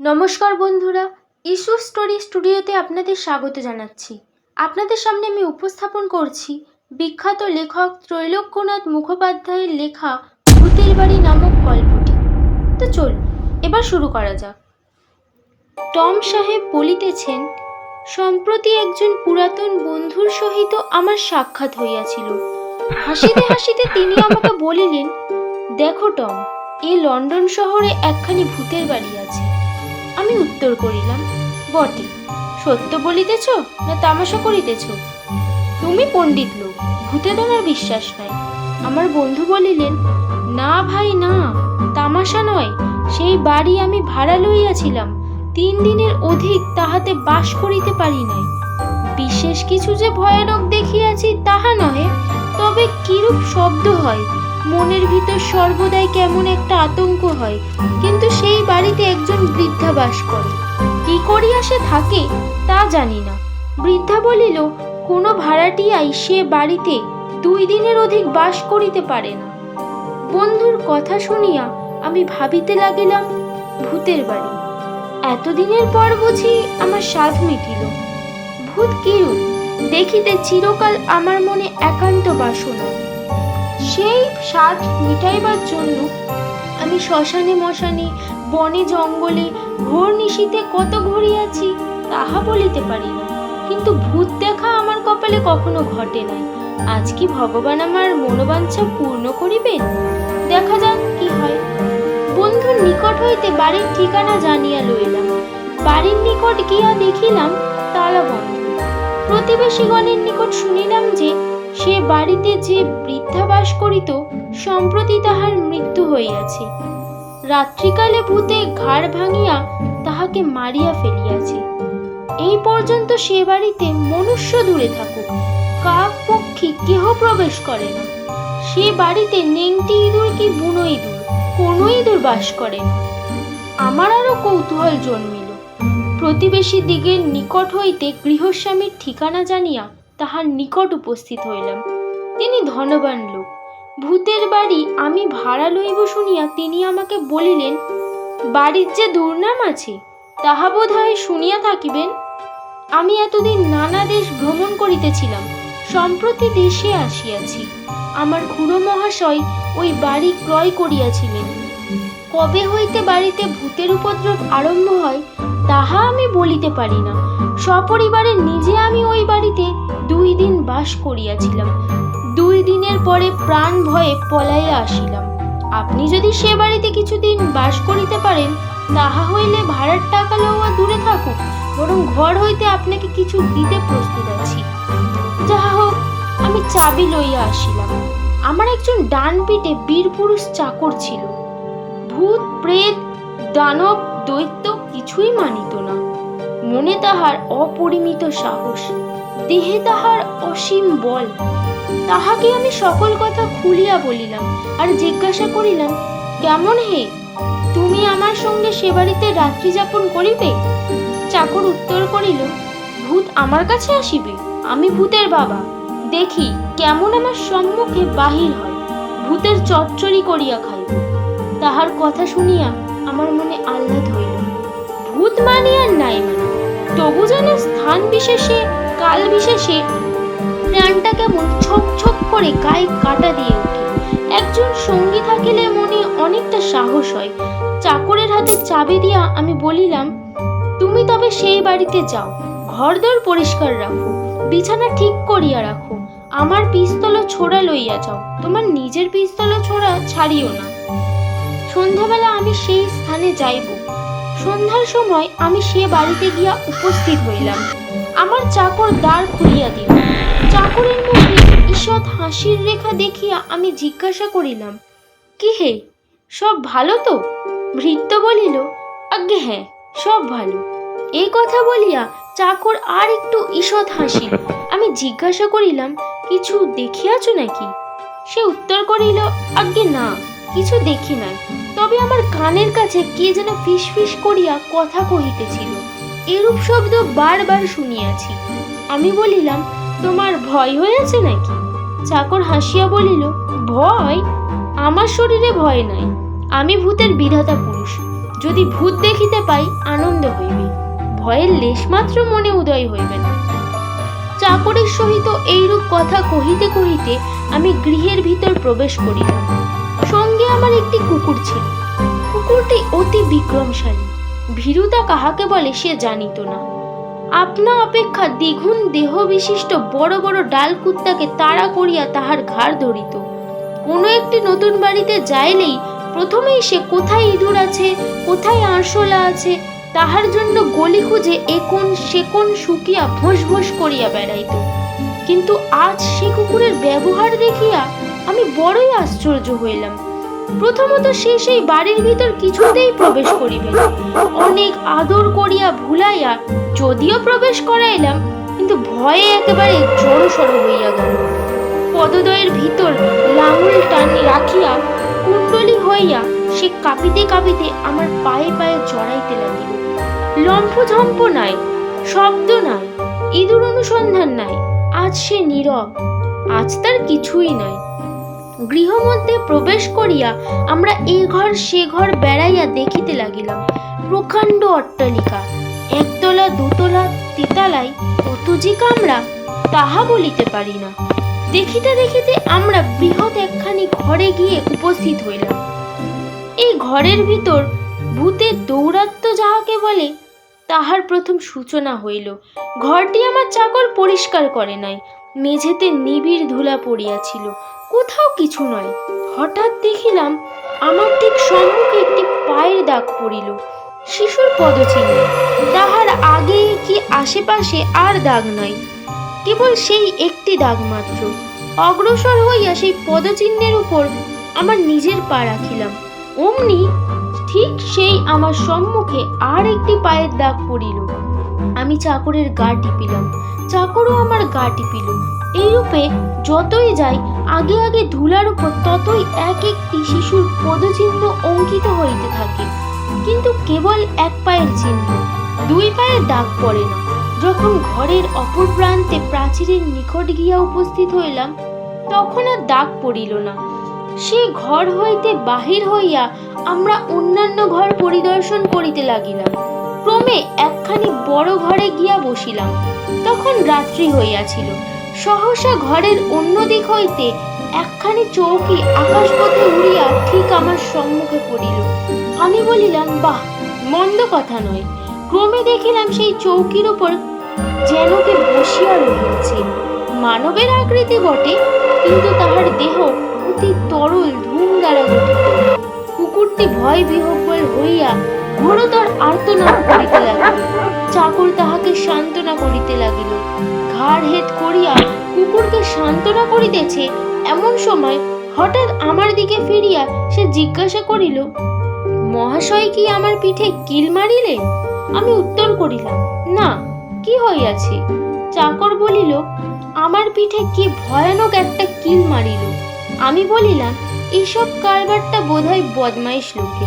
নমস্কার বন্ধুরা issue story স্টুডিওতে আপনাদের স্বাগত জানাচ্ছি। আপনাদের সামনে আমি উপস্থাপন করছি বিখ্যাত লেখক ত্রৈলোক্যনাথ মুখোপাধ্যায়ের লেখা ভূতের বাড়ি নামক গল্পটি। তো চলুন এবার শুরু করা যাক। টম সাহেব বলিতেছেন, সম্প্রতি একজন পুরাতন বন্ধুর সহিত আমার সাক্ষাৎ হইয়াছিল। হাসিতে হাসিতে তিনি আমাকে বলিলেন, দেখো টম এই লন্ডন শহরে একখানি ভূতের বাড়ি আছে। আমি উত্তর করিলাম, বটে, সত্য বলিতেছ না তামাশা করিতেছ? তুমি পণ্ডিত লোক ভূতে তোমার বিশ্বাস নাই। আমার বন্ধু বলিলেন, না ভাই, না, তামাশা নয়, সেই বাড়ি আমি ভাড়া লইয়াছিলাম, তিন দিনের অধিক তাহাতে বাস করিতে পারি নাই। বিশেষ কিছু যে ভয়ানক দেখিয়াছি তাহা নহে, তবে কিরূপ শব্দ হয়? মনের ভিতর সর্বদাই কেমন একটা আতঙ্ক হয়। কিন্তু সেই বাড়িতে একজন বৃদ্ধা বাস করে। কি করিয়া সে থাকে, তা জানি না। বৃদ্ধা বলিল, কোনো ভাড়াটিয়াই সে বাড়িতে দুই দিনের অধিক বাস করিতে পারে না। বন্ধুর কথা শুনিয়া আমি ভাবিতে লাগিলাম, ভূতের বাড়ি। এতদিনের পর বুঝি আমার স্বাদ মিটিল। ভূত কিরূপ? দেখিতে চিরকাল আমার মনে একান্ত বাসনা। সেই স্বাদ মিটাইবার জন্য আমি শ্মশানে মশানে, বনে জঙ্গলে, ঘোর নিশীতে কত ঘুরিয়াছি তাহা বলিতে পারি না। কিন্তু ভূত দেখা আমার কপালে কখনো ঘটে নাই। আজ কি ভগবান আমার মনোবাঞ্ছা পূর্ণ করিবেন? দেখা যাক কি হয়। বন্ধুর নিকট হইতে বাড়ির ঠিকানা জানিয়া লইলাম। বাড়ির নিকট গিয়া দেখিলাম তালা বন্ধ প্রতিবেশীগণের নিকট শুনিলাম যে সে বাড়িতে যে বৃদ্ধা বাস করিত, সম্প্রতি তাহার মৃত্যু হইয়াছে। রাত্রিকালে ভূতে ঘাড় ভাঙিয়া তাহাকে মারিয়া ফেলিয়াছে। এই পর্যন্ত সে বাড়িতে মনুষ্য দূরে থাকুক, কাক পক্ষী কেহ প্রবেশ করে না। সে বাড়িতে নেংটি ইঁদুর কি বুনো ইঁদুর, কোনো ইঁদুর বাস করে না। আমার আরও কৌতূহল জন্মিল। প্রতিবেশী দিগের নিকট হইতে গৃহস্বামীর ঠিকানা জানিয়া তাহার নিকট উপস্থিত হইলাম। তিনি ধনবান লোক। ভূতের বাড়ি আমি ভাড়া লইব শুনিয়া তিনি আমাকে বলিলেন, বাড়ির যে দুর্নাম আছে, তাহা বোধ হয় শুনিয়া থাকিবেন? আমি এতদিন নানা দেশ ভ্রমণ করিতেছিলাম, সম্প্রতি দেশে আসিয়াছি। আমার খুড়ো মহাশয় ওই বাড়ি ক্রয় করিয়াছিলেন। কবে হইতে বাড়িতে ভূতের উপদ্রব আরম্ভ হয়, তাহা আমি বলিতে পারি না। সপরিবারে নিজে আমি ওই বাড়িতে দুই দিন বাস করিয়াছিলাম। দুই দিনের পরে প্রাণ ভয়ে পলাইয়া আসিলাম। আপনি যদি সে বাড়িতে কিছুদিন বাস করিতে পারেন, তাহা হইলে ভাড়ার টাকা লওয়া দূরে থাকুক, বরং ঘর হইতে আপনাকে কিছু দিতে প্রস্তুত আছি। যাহা হোক, আমি চাবি লইয়া আসিলাম। আমার একজন ডান পিঠে বীর পুরুষ চাকর ছিল। ভূত, প্রেত, দানব, দৈত্য কিছুই মানিত না। মনে তাহার অপরিমিত সাহস। দেহে তাহার অসীম বল। তাহাকে আমি সকল কথা খুলিয়া বলিলাম আর জিজ্ঞাসা করিলাম, কেমন হে? তুমি আমার সঙ্গে সে বাড়িতে রাত্রি যাপন করিবে? চাকর উত্তর করিল, ভূত আমার কাছে আসিবে, আমি ভূতের বাবা। দেখি কেমন আমার সম্মুখে বাহির হয়, ভূতের চচ্চড়ি করিয়া খাইব। তাহার কথা শুনিয়া আমার মনে আহ্লাদ হইল। ভূত মানি আর নাই মানি তবু যেন স্থান বিশেষে, কাল বিশেষে প্রাণটা কেমন ছক ছক করে গায়ে কাটা দিয়ে ওঠে। একজন সঙ্গী থাকিলে মনে অনেকটা সাহস হয়। চাকরের হাতে চাবি দিয়া আমি বলিলাম, তুমি তবে সেই বাড়িতে যাও, ঘরদোর পরিষ্কার রাখো, বিছানা ঠিক করিয়া রাখো, আমার পিস্তল ছোড়া লইয়া যাও, তোমার নিজের পিস্তল ছোড়া ছাড়িও না। সন্ধ্যাবেলা আমি সেই স্থানে যাইব সন্ধ্যার সময় আমি সে বাড়িতে গিয়া উপস্থিত হইলাম। আমার চাকর দ্বার খুলিয়া দিল। চাকরের মুখে ঈষৎ হাসির রেখা দেখিয়া আমি জিজ্ঞাসা করিলাম, কি হে, সব ভালো তো? ভৃত্য বলিল, আজ্ঞে হ্যাঁ সব ভালো। এই কথা বলিয়া চাকর আর একটু ঈষৎ হাসিল আমি জিজ্ঞাসা করিলাম, কিছু দেখিয়াছ নাকি? সে উত্তর করিল, আজ্ঞে না, কিছু দেখি নাই। তবে আমার কানের কাছে কে যেন ফিস ফিস করিয়া কথা কহিতেছিল। এরূপ শব্দ বারবার শুনিয়াছি। আমি বলিলাম, তোমার ভয় হয়েছে নাকি? চাকর হাসিয়া বলিল, ভয়? আমার শরীরে ভয় নাই। আমি ভূতের বিধাতা পুরুষ। যদি ভূত দেখিতে পাই, আনন্দ হইবে। ভয়ের লেশমাত্র মনে উদয় হইবে না। চাকরের সহিত এইরূপ কথা কহিতে কহিতে আমি গৃহের ভিতর প্রবেশ করিলাম। সঙ্গে আমার একটি কুকুর ছিল। কুকুরটি অতি বিক্রমশালী। ভীরুতা কাহাকে বলে সে জানিত না। আপনা অপেক্ষা দ্বিগুণ দেহ বিশিষ্ট বড় বড় ডাল কুত্তাকে তাড়া করিয়া তাহার ঘাড় ধরিত। কোনো একটি নতুন বাড়িতে যাইলেই প্রথমেই সে কোথায় ইঁদুর আছে, কোথায় আরশোলা আছে, তাহার জন্য গলি খুঁজে একোন সেকোন শুকিয়া ভোস ভোস করিয়া বেড়াইত। কিন্তু আজ সে কুকুরের ব্যবহার দেখিয়া আমি বড়ই আশ্চর্য হইলাম। প্রথমত সে সেই বাড়ির ভিতর কিছুতেই প্রবেশ করিবে অনেক আদর করিয়া ভুলাইয়া যদিও প্রবেশ করাইলাম, কিন্তু ভয়ে একেবারে জড়সড় হইয়া গেল। পদদয়ের ভিতর লাঙুল টান রাখিয়া কুণ্ডলি হইয়া সে কাঁপিতে কাঁপিতে আমার পায়ে পায়ে জড়াইতে লাগিল। লম্ফঝম্প নাই, শব্দ নাই, ইঁদুর অনুসন্ধান নাই, আজ সে নীরব, আজ তার কিছুই নাই। গৃহমধ্যে প্রবেশ করিয়া আমরা এ ঘর সে ঘর বেড়াইয়া দেখিতে লাগিলাম। প্রকাণ্ড অট্টালিকা, একতলা, দুতলা তেতালায় কত যে কামরা তাহা বলিতে পারি না। দেখিতে দেখিতে আমরা বৃহৎ একখানি ঘরে গিয়ে উপস্থিত হইলাম। এই ঘরের ভিতর ভূতের দৌরাত্ম যাহাকে বলে, তাহার প্রথম সূচনা হইল, ঘরটি আমার চাকর পরিষ্কার করে নাই, মেঝেতে নিবিড় ধুলা পড়িয়াছিল কোথাও কিছু নয়। হঠাৎ দেখিলাম আমার ঠিক সম্মুখে একটি পায়ের দাগ পড়িল। শিশুর পদচিহ্ন। তাহার আগে কি আশেপাশে আর দাগ নাই। কেবল সেই একটি দাগ মাত্র। অগ্রসর হইয়া সেই পদচিহ্নের উপর আমার নিজের পা রাখিলাম। অমনি ঠিক সেই আমার সম্মুখে আর একটি পায়ের দাগ পড়িল। আমি চাকরের গা টিপিলাম। চাকরও আমার গা টিপিল। এইরূপে যতই যাই, আগে আগে ধুলার উপর ততই এক একটি শিশুর পদচিহ্ন অঙ্কিত হইতে থাকে। কিন্তু কেবল এক পায়ের চিহ্ন, দুই পায়ের দাগ পড়ে না। যখন ঘরের অপর প্রান্তে প্রাচীরের নিকট গিয়া উপস্থিত হইলাম, তখন আর দাগ পড়িল না। সে ঘর হইতে বাহির হইয়া আমরা অন্যান্য ঘর পরিদর্শন করিতে লাগিলাম। ক্রমে একখানি বড় ঘরে গিয়া বসিলাম। তখন রাত্রি হইয়াছিল। সহসা ঘরের অন্য দিক হইতে একখানি চৌকি আকাশপথে উড়িয়া ঠিক আমার সম্মুখে পড়িল। আমি বলিলাম, বাহ, মন্দ কথা নয়। ক্রমে দেখিলাম সেই চৌকির উপর যেন কে বসিয়া রহিয়াছে। মানবের আকৃতি বটে, কিন্তু তাহার দেহ অতি তরল, ধুম দ্বারা গঠিত। কুকুরটি ভয় বিহ্বল হইয়া ঘোরতর আর্তনাদ করিতে লাগিল। চাকর তাহাকে সান্ত্বনা করিতে লাগিল। ঘাড় হেট করিয়া কুকুরকে সান্ত্বনা করিতেছে, এমন সময় হঠাৎ আমার দিকে ফিরিয়া সে জিজ্ঞাসা করিল, মহাশয় কি আমার পিঠে কিল মারিলে? আমি উত্তর করিলাম, না, কি হইয়াছে? চাকর বলিল, আমার পিঠে কি ভয়ানক একটা কিল মারিল? আমি বলিলাম, এইসব কারবারটা বোধহয় বদমাইশ লোকে।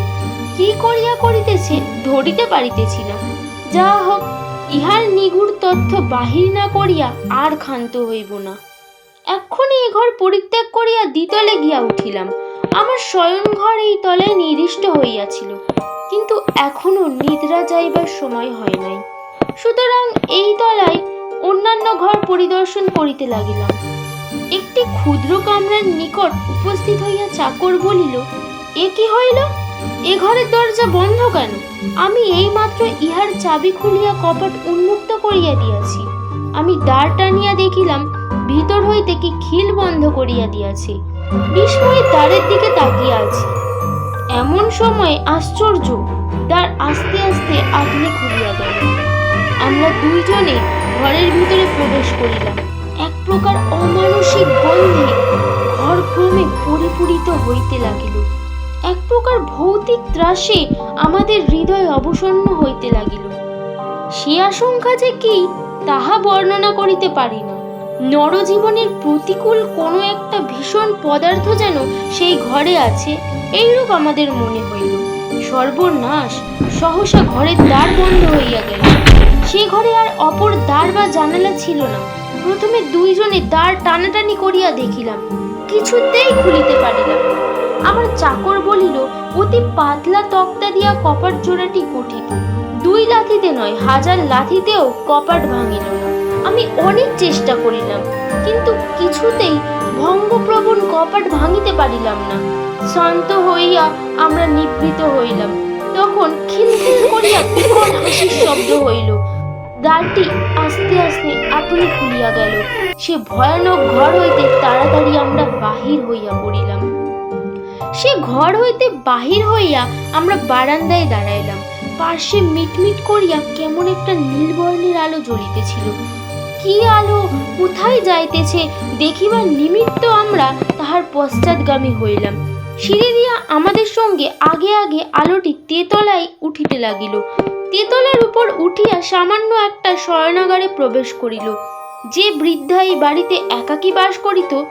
কি করিয়া করিতেছে, ধরিতে পারিতেছি না। যা হোক, ইহার নিগুড় তথ্য বাহির না করিয়া আর ক্ষান্ত হইব না। এক্ষুনি এ ঘর পরিত্যাগ করিয়া দ্বিতলে গিয়া উঠিলাম। আমার শয়ন ঘর এই তলায় নির্দিষ্ট হইয়াছিল, কিন্তু এখনও নিদ্রা যাইবার সময় হয় নাই। সুতরাং এই তলায় অন্যান্য ঘর পরিদর্শন করিতে লাগিলাম। একটি ক্ষুদ্র কামরার নিকট উপস্থিত হইয়া চাকর বলিল, এ কি হইল? এ ঘরের দরজা বন্ধ কেন? আমি এইমাত্র ইহার চাবি খুলিয়া কপাট উন্মুক্ত করিয়া দিয়াছি। আমি দ্বার টানিয়া দেখিলাম, ভিতর হইতে কি খিল বন্ধ করিয়া দিয়াছে। বিস্ময়ে দ্বারের দিকে তাকিয়া আছি। এমন সময় আশ্চর্য, দ্বার আস্তে আস্তে আগলে খুলিয়া গেল। আমরা দুইজনে ঘরের ভিতরে প্রবেশ করিলাম। এক প্রকার অমানসিক গন্ধে ঘর ক্রমে পরিপূরিত হইতে লাগিল। এক প্রকার ভৌতিক ত্রাসে আমাদের হৃদয় অবসন্ন হইতে লাগিল। সে আশঙ্কা যে কি, তাহা বর্ণনা করিতে পারি না। নরজীবনের প্রতিকূল কোনো একটা ভীষণ পদার্থ যেন সেই ঘরে আছে, এইরূপ আমাদের মনে হইল। সর্বনাশ, সহসা ঘরের দ্বার বন্ধ হইয়া গেল। সে ঘরে আর অপর দ্বার বা জানালা ছিল না। প্রথমে দুইজনে দ্বার টানাটানি করিয়া দেখিলাম। কিছুতেই খুলিতে পারিলাম। আমার চাকর বলিল, অতি পাতলা তক্তা দিয়া কপাট জোড়াটি গঠিত। দুই লাথিতে নয়, হাজার লাথিতেও কপাট ভাঙিল না। আমি অনেক চেষ্টা করিলাম, কিন্তু কিছুতেই ভঙ্গপ্রবণ কপাট ভাঙিতে পারিলাম না। শান্ত হইয়া আমরা নিবৃত হইলাম। তখন খিলখিল করিয়া বিকট হাসির শব্দ হইল। দ্বারটি আস্তে আস্তে আপনি খুলিয়া গেল। সে ভয়ানক ঘর হইতে তাড়াতাড়ি আমরা বাহির হইয়া পড়িলাম। সে ঘর হইতে বাহির হইয়া আমরা বারান্দায় দাঁড়াইলাম। পার্শ্বে মিটমিট করিয়া কেমন একটা নীলবর্ণের আলো জ্বলিতেছিল। কি আলো, কোথায় যাইতেছে, দেখিবার নিমিত্ত আমরা তাহার পশ্চাৎগামী হইলাম। সিঁড়ি দিয়া আমাদের সঙ্গে আগে আগে আলোটি তেতলায় উঠিতে লাগিল। তেতলার উপর উঠিয়া সামান্য একটা শয়নাগারে প্রবেশ করিল। যে বৃদ্ধা এই বাড়িতে একাকী বাস করিত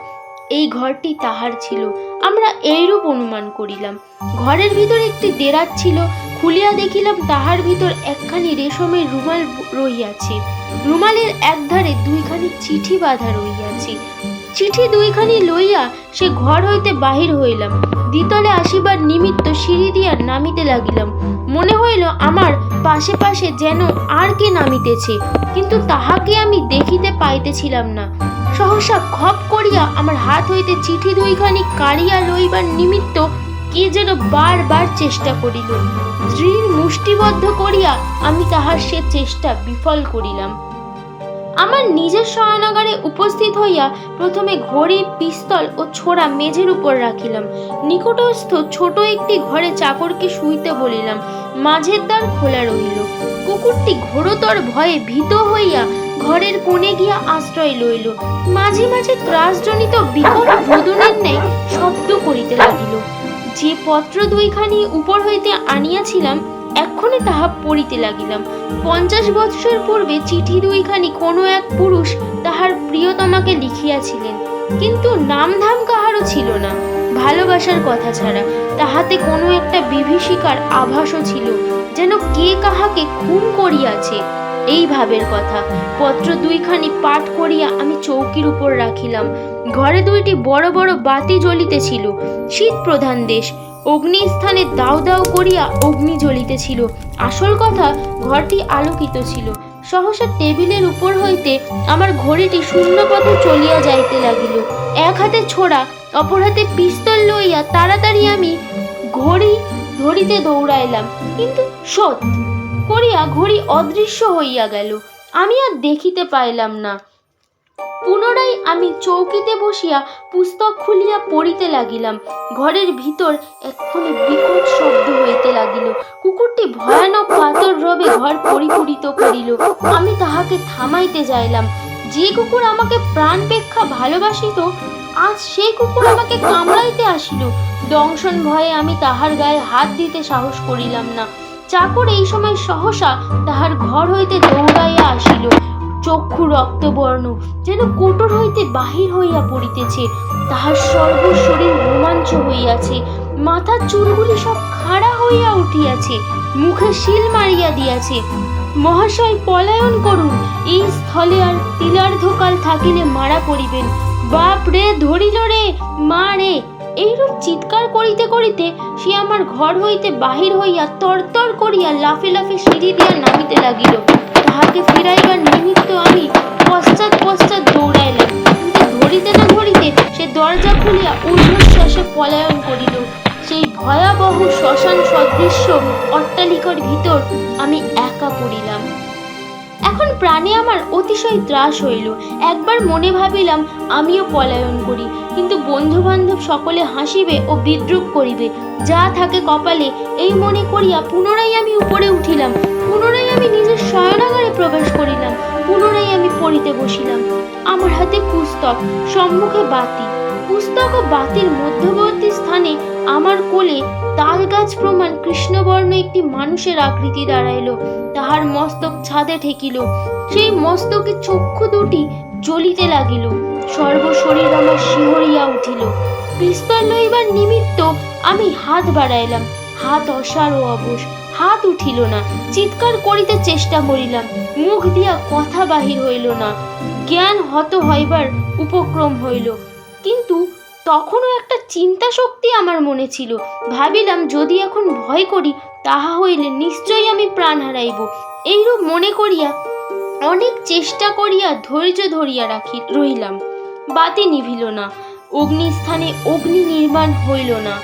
এই ঘরটি তাহার ছিল। আমরা এইরূপ অনুমান করিলাম। ঘরের ভিতর একটি দেরাজ ছিল। খুলিয়া দেখিলাম তাহার ভিতর একখানি রেশমের রুমাল রহিয়াছে। রুমালের একধারে দুইখানি চিঠি বাঁধা রহিয়াছে। চিঠি দুইখানি লইয়া সে ঘর হইতে বাহির হইলাম। দ্বিতলে আসিবার নিমিত্ত সিঁড়ি দিয়া নামিতে লাগিলাম। মনে হইল আমার পাশে পাশে যেন আর কে নামিতেছে, কিন্তু তাহাকে আমি দেখিতে পাইতেছিলাম না। সহসা খপ করিয়া আমার হাত হইতে চিঠি দুইখানি কাড়িয়া লইবার নিমিত্ত কে যেন বারবার চেষ্টা করিল। স্ত্রীর মুষ্টিবদ্ধ করিয়া আমি তাহার সে চেষ্টা বিফল করিলাম। আমার নিজের শয়নাগারে উপস্থিত হইয়া প্রথমে ঘড়ি, পিস্তল ও ছোড়া মেঝের উপর রাখিলাম। নিকটস্থ ছোট একটি ঘরে চাকরকে শুইতে বলিলাম, মাঝের দ্বার খোলা রহিল কুকুরটি ঘোরতর ভয়ে ভীত হইয়া ঘরের কোণে গিয়া আশ্রয় লইল। মাঝে মাঝে ত্রাসজনিত বিকট রোদনের ন্যায় শব্দ করিতে লাগিল। যে পত্র দুইখানি উপর হইতে আনিয়াছিলাম, এক্ষণে তাহা পড়িতে লাগিলাম। পঞ্চাশ বৎসর পূর্বে চিঠি দুইখানি কোনো এক পুরুষ তাহার প্রিয়তমাকে লিখিয়াছিলেন। কিন্তু নামধাম কাহারও ছিল না। ভালোবাসার কথা ছাড়া তাহাতে কোনো একটা বিভীষিকার আভাসও ছিল। যেন কে কাহাকে খুন করিয়াছে। এই ভাবের কথা। পত্র দুইখানি পাঠ করিয়া আমি চৌকির উপর রাখিলাম। ঘরে দুইটি বড় বড় বাতি জ্বলিতেছিল। শীত প্রধান দেশ। অগ্নিস্থানে দাউ দাউ করিয়া অগ্নি জ্বলিতেছিল। আসল কথা, ঘরটি আলোকিত ছিল। সহসা টেবিলের উপর হইতে আমার ঘড়িটি শূন্য পথে চলিয়া যাইতে লাগিল। এক হাতে ছোড়া, অপর হাতে পিস্তল লইয়া তাড়াতাড়ি আমি ঘড়ি ধরিতে দৌড়াইলাম। কিন্তু সত করিয়া ঘড়ি অদৃশ্য হইয়া গেল। আমি আর দেখিতে পাইলাম না। পুনরায় আমি চৌকিতে বসিয়া পুস্তক খুলিয়া পড়িতে লাগিলাম। ঘরের ভিতর এক্ষুনি বিকট শব্দ হইতে লাগিল। কুকুরটি ভয়ানক কাতর রবে ঘর পরিপূরিত করিল। আমি তাহাকে থামাইতে যাইলাম। যে কুকুর আমাকে প্রাণপেক্ষা ভালোবাসিত, আজ সেই কুকুর আমাকে কামড়াইতে আসিল। দংশন ভয়ে আমি তাহার গায়ে হাত দিতে সাহস করিলাম না। চাকর এই সময় সহসা তাহার ঘর হইতে দৌড়াইয়া আসিল। চক্ষু রক্তবর্ণ যেন কোটর হইতে বাহির হইয়া পড়িতেছে। তাহার সর্ব শরীর রোমাঞ্চ হইয়াছে। মাথার চুলগুলি সব খাড়া হইয়া উঠিয়াছে, মুখে শিল মারিয়া দিয়াছে। মহাশয় পলায়ন করুন, এই স্থলে আর তিলার্ধকাল থাকিলে মারা পড়িবেন। বাপ রে ধরিল রে, মা রে। এইরূপ চিৎকার করিতে করিতে সে আমার ঘর হইতে বাহির হইয়া তরতর করিয়া লাফে লাফে সিঁড়ি দিয়া নামিতে লাগিল। তাহাকে ফিরাইবার নিমিত্ত আমি পশ্চাৎ পশ্চাৎ দৌড়াইলাম। কিন্তু ধরিতে না ধরিতে সে দরজা খুলিয়া ঊর্ধ্বশ্বাসে পলায়ন করিল। সেই ভয়াবহ শ্মশান সদৃশ্য অট্টালিকার ভিতর আমি একা পড়িলাম। এখন প্রাণে আমার অতিশয় ত্রাস হইল। একবার মনে ভাবিলাম, আমিও পলায়ন করি। কিন্তু বন্ধু বান্ধব সকলে হাসিবে ও বিদ্রুপ করিবে। যা থাকে কপালে, এই মনে করিয়া পুনরায় আমি উপরে উঠিলাম। পুনরায় আমি নিজের শয়নাগারে প্রবেশ করিলাম। পুনরায় আমি পড়িতে বসিলাম। আমার হাতে পুস্তক, সম্মুখে বাতি। পুস্তক ও বাতির মধ্যবর্তী স্থানে আমার কোলে তাল গাছ প্রমাণ কৃষ্ণবর্ণ একটি মানুষের আকৃতি দাঁড়াইল। তাহার মস্তক ছাদে ঠেকিল। সেই মস্তকে চক্ষু দুটি জ্বলিতে লাগিল। সর্বশরীর আমার শিহরিয়া উঠিল। পিস্তল লইবার নিমিত্ত আমি হাত বাড়াইলাম। হাত অসার ও অবশ, হাত উঠিল না। চিৎকার করিতে চেষ্টা করিলাম। মুখ দিয়া কথা বাহির হইল না। জ্ঞান হত হইবার উপক্রম হইল। কিন্তু তখনও একটা চিন্তা শক্তি আমার মনে ছিল। ভাবিলাম, যদি এখন ভয় করি, তাহা হইলে নিশ্চয়ই আমি প্রাণ হারাইব। এইরূপ মনে করিয়া অনেক চেষ্টা করিয়া ধৈর্য ধরিয়া রাখি, রহিলাম। বাতি নিভিল না, অগ্নিস্থানে অগ্নি নির্মাণ হইল না।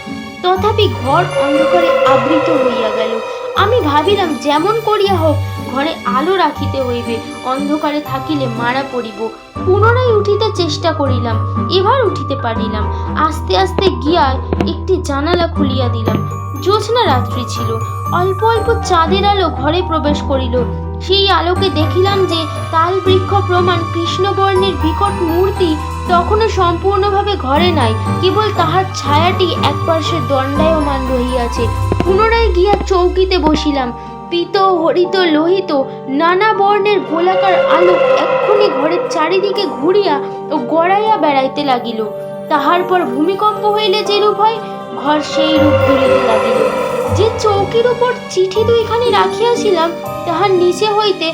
তথাপি ঘর অন্ধকারে আবৃত হইয়া গেল। আমি ভাবিলাম, যেমন করিয়া হোক, ঘরে আলো রাখিতে হইবে, অন্ধকারে থাকিলে মারা পড়িব। পুনরায় উঠিতে চেষ্টা করিলাম, এবার উঠিতে পারিলাম। আস্তে আস্তে গিয়া একটি জানালা খুলিয়া দিলাম। জ্যোৎস্না রাত্রি ছিল। অল্প অল্প চাঁদের আলো ঘরে প্রবেশ করিল। সেই আলোকে দেখিলাম যে তাল বৃক্ষ প্রমাণ কৃষ্ণবর্ণের বিকট মূর্তি তখনও সম্পূর্ণভাবে ঘরে নাই। কেবল তাহার ছায়াটি এক পার্শ্বে দণ্ডায়মান রহিয়াছে। পুনরায় গিয়া চৌকিতে বসিলাম। পিত, হরিত, লোহিত, নানা বর্ণের গোলাকার আলো এক্ষুনি ঘরের চারিদিকে ঘুরিয়া ও গড়াইয়া বেড়াইতে লাগিল। তাহার পর ভূমিকম্প হইলে যেরূপ হয়, ঘর সেই রূপ ধরিতে লাগিল। যে চৌকির উপর চিঠি দুইখানি রাখিয়াছিলাম, তাহার নিচে হইতে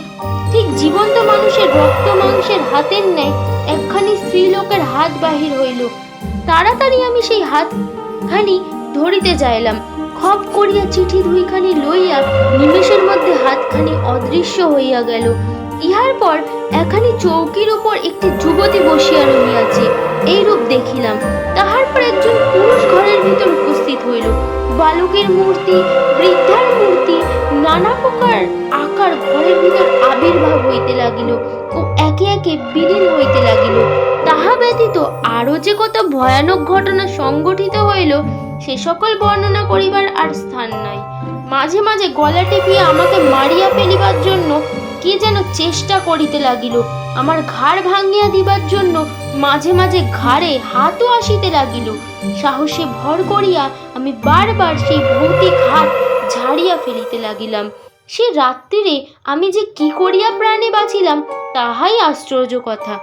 ঠিক জীবন্ত মানুষের রক্ত মাংসের হাতের ন্যায় একখানি স্ত্রীলোকের হাত বাহির হইল। তাড়াতাড়ি আমি সেই হাতখানি ধরিতে যাইলাম। খপ করিয়া চিঠি দুইখানি লইয়া নিমেষের মধ্যে হাতখানি অদৃশ্য হইয়া গেল। ইহার পর এখানি চৌকির উপর একটি যুবতী বসিয়া রহিয়াছে, এইরূপ দেখিলাম। তাহার পর একজন পুরুষ ঘরের ভিতর উপস্থিত হইল। বালকের মূর্তি, বৃদ্ধার মূর্তি, নানা প্রকার আকার ঘরের ভিতর আবির্ভাব হইতে লাগিল ও একে একে বিলীন হইতে লাগিল। তাহা ব্যতীত আরও যে কত ভয়ানক ঘটনা সংগঠিত হইল, সে সকল বর্ণনা করিবার আর স্থান নাই। মাঝে মাঝে গলা টিপিয়া আমাকে মারিয়া ফেলিবার জন্য কে যেন চেষ্টা করিতে লাগিল, আমার ঘাড় ভাঙিয়া দিবার জন্য মাঝে মাঝে ঘাড়ে হাতও আসিতে লাগিল। সাহসে ভর করিয়া আমি বারবার সেই ভৌতিক হাত ঝাড়িয়া ফেলিতে লাগিলাম। সে রাত্রিরে আমি যে কি করিয়া প্রাণে বাঁচিলাম, তাহাই আশ্চর্য কথা।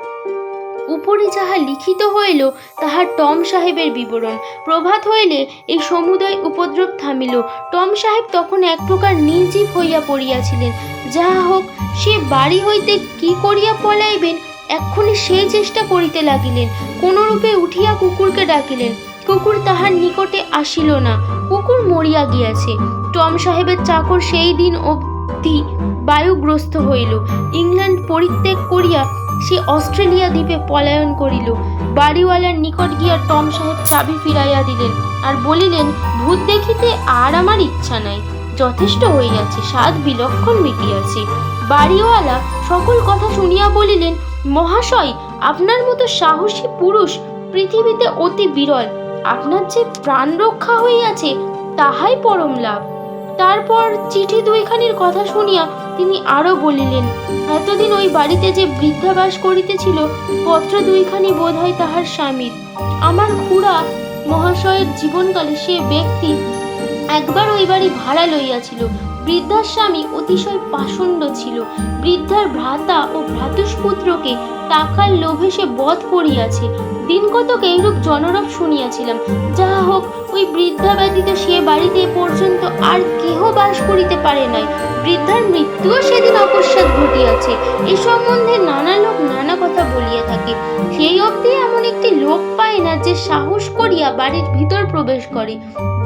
উপরে যাহা লিখিত হইল, তাহা টম সাহেবের বিবরণ। প্রভাত হইলে এই সমুদয় উপদ্রব থামিল। টম সাহেব তখন এক প্রকার নির্জীব হইয়া পড়িয়াছিলেন। যাহা হোক, সে বাড়ি হইতে কি করিয়া পলাইবেন, এক্ষুনি সে চেষ্টা করিতে লাগিলেন। কোনরূপে উঠিয়া কুকুরকে ডাকিলেন। কুকুর তাহার নিকটে আসিল না। কুকুর মরিয়া গিয়াছে। টম সাহেবের চাকর সেই দিন অবধি বায়ুগ্রস্ত হইল। ইংল্যান্ড পরিত্যাগ করিয়া সে অস্ট্রেলিয়া দ্বীপে পলায়ন করিল। বাড়িওয়ালার নিকট গিয়া টম সাহেব চাবি ফিরাইয়া দিলেন আর বলিলেন, ভূত দেখিতে আর আমার ইচ্ছা নাই। যথেষ্ট হইয়াছে, স্বাদ বিলক্ষণ মিটিয়াছে। বাড়িওয়ালা সকল কথা শুনিয়া বলিলেন, মহাশয়, আপনার মতো সাহসী পুরুষ পৃথিবীতে অতি বিরল। আপনার যে প্রাণ রক্ষা হইয়াছে তাহাই পরম লাভ। তারপর চিঠি দুইখানির কথা শুনিয়া তিনি আরও বলিলেন, এতদিন ওই বাড়িতে যে বৃদ্ধাবাস করিতেছিল, পত্র দুইখানি বোধ হয় তাহার স্বামীর। আমার খুড়া মহাশয়ের জীবনকালে সে ব্যক্তি একবার ওই বাড়ি ভাড়া লইয়াছিল বৃদ্ধার স্বামী অতিশয় পাষণ্ড ছিল। বৃদ্ধার ভ্রাতা ও ভ্রাতুষ্পুত্রকে টাকার লোভে সে বধ করিয়াছে। দিন কতক এইরূপ জনরব শুনিয়াছিলাম। যাহা হোক, ওই বৃদ্ধা ব্যতীত সে বাড়িতে পর্যন্ত আর কেহ বাস করিতে পারে নাই। বৃদ্ধার মৃত্যুও সেদিন অকস্মাৎ ঘটিয়াছে। এ সম্বন্ধে নানা লোক নানা কথা বলিয়া থাকে। সেই অবধি এমন একটি লোক পায় না যে সাহস করিয়া বাড়ির ভিতর প্রবেশ করে।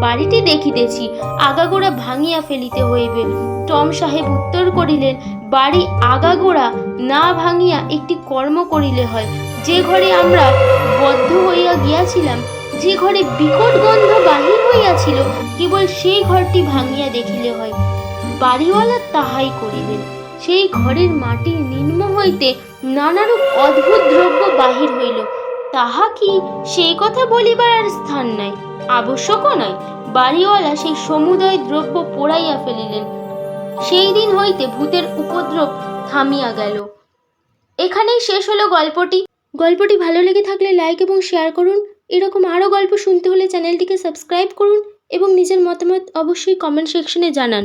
বাড়িটি দেখিতেছি, আগাগোড়া ভাঙিয়া ফেলিতে হইবে। টম সাহেব উত্তর করিলেন, বাড়ি আগাগোড়া না ভাঙিয়া একটি কর্ম করিলে হয়। যে ঘরে আমরা বদ্ধ হইয়া গিয়াছিলাম, যে ঘরে বিকট গন্ধ বাহির হইয়াছিল, কেবল সেই ঘরটি ভাঙিয়া দেখিলে হয়। বাড়িওয়ালা তাহাই করিলেন। সেই ঘরের মাটির নিম্ন হইতে নানারূপ অদ্ভুত দ্রব্য বাহির হইল। তাহা কি সেই কথা বলিবার আর স্থান নাই। আবশ্যকও নয়। বাড়িওয়ালা সেই সমুদয় দ্রব্য পোড়াইয়া ফেলিলেন। সেই দিন হইতে ভূতের উপদ্রব থামিয়া গেল। এখানেই শেষ হলো গল্পটি। গল্পটি ভালো লেগে থাকলে লাইক এবং শেয়ার করুন। এরকম আরও গল্প শুনতে হলে চ্যানেলটিকে সাবস্ক্রাইব করুন এবং নিজের মতামত অবশ্যই কমেন্ট সেকশনে জানান।